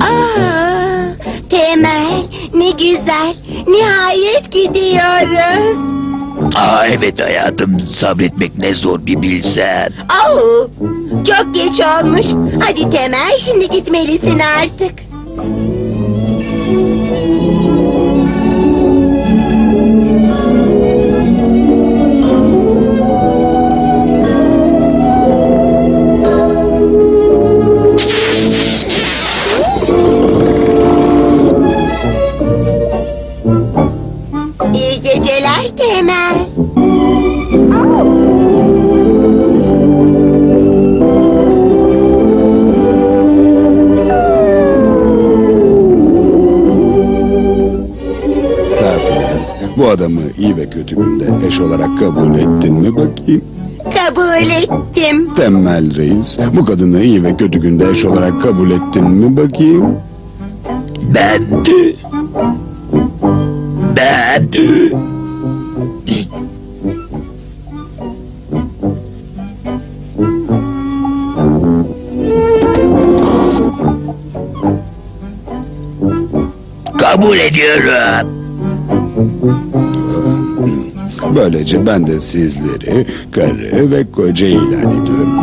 Aa, Temel ne güzel. Nihayet gidiyoruz. Aa evet hayatım sabretmek ne zor bir bilsen. Au! Çok geç olmuş. Hadi Temel şimdi gitmelisin artık. İyi geceler Temel. Bu adamı iyi ve kötü günde eş olarak kabul ettin mi bakayım? Kabul ettim. Temmel Reis, bu kadını iyi ve kötü günde eş olarak kabul ettin mi bakayım? Ben... Ben... Kabul ediyorum. Böylece ben de sizleri karı ve koca ilan ediyorum.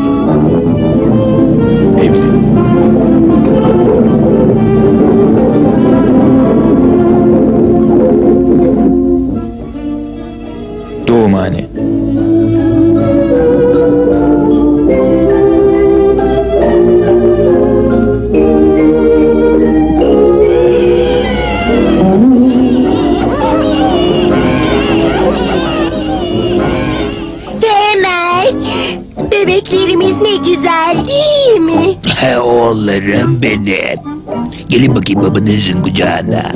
Evli. Bebeklerimiz ne güzel değil mi? He oğullarım benim. Gelin bakayım babanızın kucağına.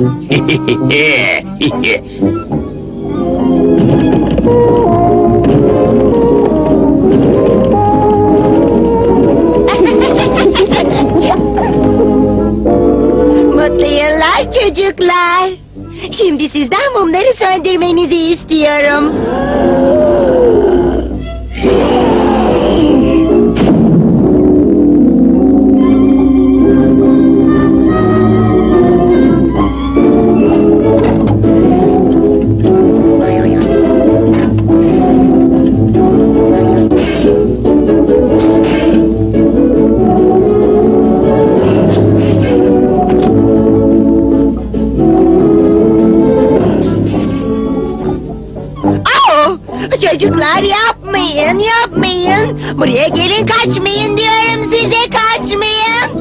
Mutlu yıllar çocuklar. Şimdi sizden mumları söndürmenizi istiyorum. Çocuklar yapmayın, yapmayın. Buraya gelin kaçmayın diyorum size kaçmayın.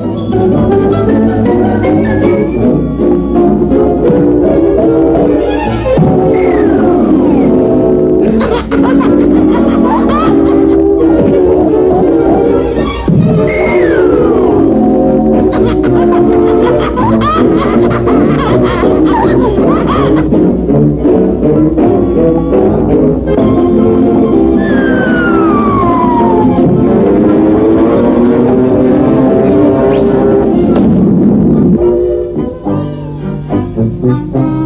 Ne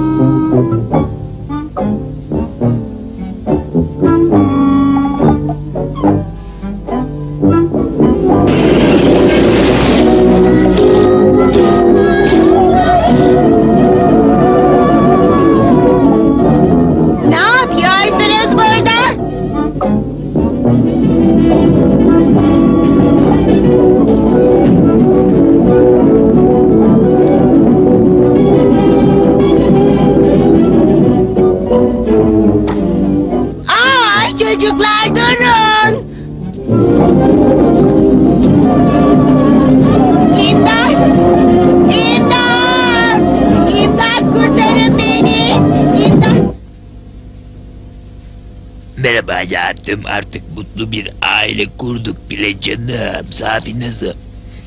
Merhaba hayatım artık mutlu bir aile kurduk bile canım. Safi nasıl?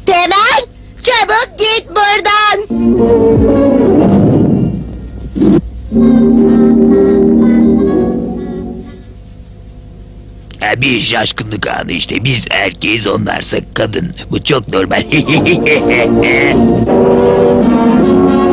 Temel çabuk git buradan. Ha, bir şaşkınlık anı işte. Biz erkeğiz onlarsa kadın. Bu çok normal.